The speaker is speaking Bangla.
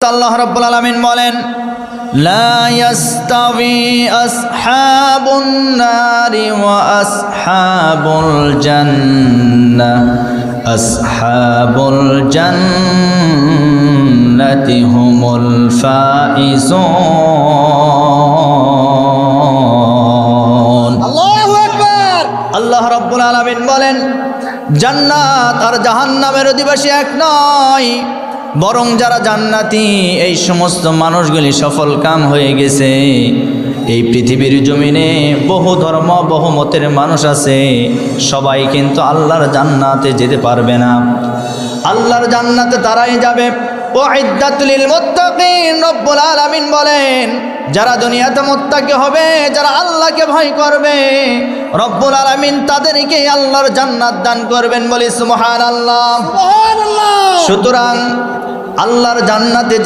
আল্লাহ রাব্বুল আলামিন বলেন লা ইয়াস্তাবি আসহাবুন নারি ওয়া আসহাবুল জান্নাহ আসহাবুল জান্নাতি হুমুল ফাইজুন। আল্লাহু আকবার। আল্লাহ রাব্বুল আলামিন বলেন জান্নাত আর জাহান্নামের অধিবাসী এক নয় বরং যারা জান্নাতি, এই সমস্ত মানুষগুলি সফল কাম হয়ে গেছে। এই পৃথিবীর জমিনে বহু ধর্ম, বহু মতের মানুষ আছে। সবাই কিন্তু আল্লাহর জান্নাতে যেতে পারবে না। আল্লাহর জান্নাতে তারাই যাবে। ও ইদ্দাতুলিল মুত্তাকিন, রব্বুল আলামিন বলেন, যারা দুনিয়াতে মুত্তাকি হবে, যারা আল্লাহকে ভয় করবে, রব্বুল আলামিন তাদেরকে আল্লাহর জান্নাত দান করবেন বলি সুবহানাল্লাহ। সুবহানাল্লাহ। সুতরাং আল্লাহর জান্নাতে